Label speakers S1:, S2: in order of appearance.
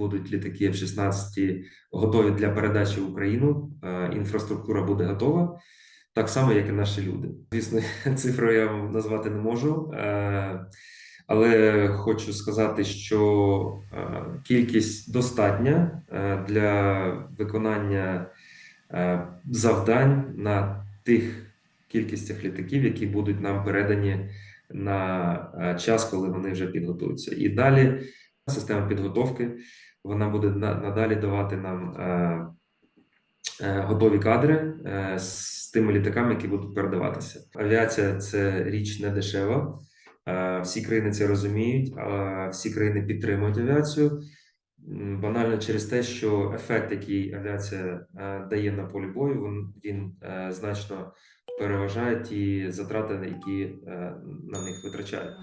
S1: будуть літаки F-16 готові для передачі в Україну. Е, Інфраструктура буде готова, так само, як і наші люди. Звісно, цифру я назвати не можу, е, але хочу сказати, що е, кількість достатня для виконання завдань на тих кількістях літаків, які будуть нам передані на час, коли вони вже підготуються. І далі система підготовки вона буде на- надалі давати нам е, е, готові кадри е, з тими літаками, які будуть передаватися. Авіація це річ не дешева. Всі країни це розуміють, всі країни підтримують авіацію. Банально через те, що ефект, який авіація дає на полі бою, він, він значно переважає ті затрати, які на них витрачають.